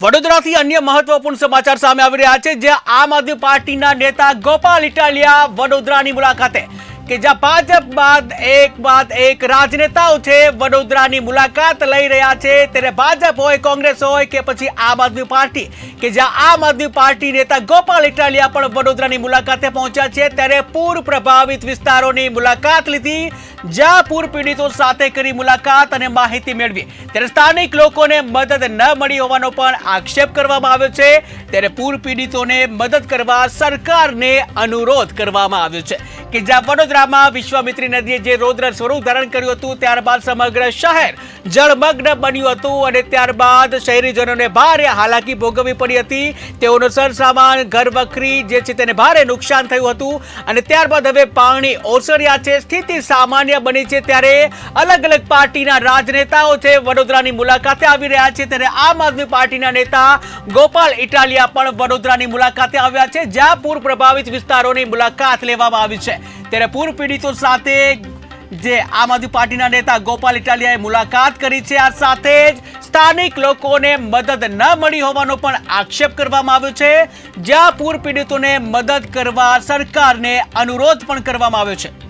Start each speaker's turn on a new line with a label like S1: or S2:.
S1: વડોદરાથી અન્ય મહત્વપૂર્ણ સમાચાર સામે આવી રહ્યા છે, જ્યાં આમ આદમી પાર્ટીના નેતા ગોપાલ ઇટાલિયા વડોદરાની મુલાકાતે કે જ્યાં ભાજપ બાદ એક બાદ એક રાજનેતાઓ છે, વડોદરાની મુલાકાત લઈ રહ્યા છે. ત્યારે ભાજપ હોય, કોંગ્રેસ હોય કે પછી આમ આદમી પાર્ટી. કે જ્યાં આમ આદમી પાર્ટી નેતા ગોપાલ ઇટાલિયા પણ વડોદરાની મુલાકાતે પહોંચ્યા છે. ત્યારે પૂર પ્રભાવિત વિસ્તારોની મુલાકાત લીધી. જ્યાં પૂર પીડિતો સાથે કરી મુલાકાત અને માહિતી મેળવી. ત્યારે સ્થાનિક લોકોને મદદ ન મળી હોવાનો પણ આક્ષેપ કરવામાં આવ્યો છે. ત્યારે પૂર પીડિતોને મદદ કરવા સરકારને અનુરોધ કરવામાં આવ્યો છે. કે જ્યાં વડોદરામાં વિશ્વામિત્રી નદીએ જે રૌદ્ર સ્વરૂપ ધારણ કર્યું હતું, ત્યારબાદ સમગ્ર શહેર જળમગ્ન બન્યું હતું અને ત્યારબાદ શહેરીજનોને ભારે હાલાકી ભોગવવી પડી હતી. તેઓનો સરસામાન ઘર વખરી જે છે તેને ભારે નુકસાન થયું હતું અને ત્યારબાદ હવે પાણી ઓસર્યા છે. સ્થિતિ સામાન્ય બની છે ત્યારે અલગ અલગ પાર્ટીના રાજનેતાઓ છે વડોદરાની મુલાકાતે આવી રહ્યા છે. ત્યારે આમ આદમી પાર્ટીના નેતા ગોપાલ ઇટાલિયા પણ વડોદરાની મુલાકાતે આવ્યા છે. જ્યાં પૂર પ્રભાવિત વિસ્તારોની મુલાકાત લેવામાં આવી છે. ત્યારે પૂર પીડિતો સાથે જે આમ આદમી પાર્ટીના નેતા ગોપાલ ઇટાલિયાએ મુલાકાત કરી છે. આ સાથે જ સ્થાનિક લોકોને મદદ ન મળી હોવાનો પણ આક્ષેપ કરવામાં આવ્યો છે. જ્યાં પૂર પીડિતોને મદદ કરવા સરકારને અનુરોધ પણ કરવામાં આવ્યો છે.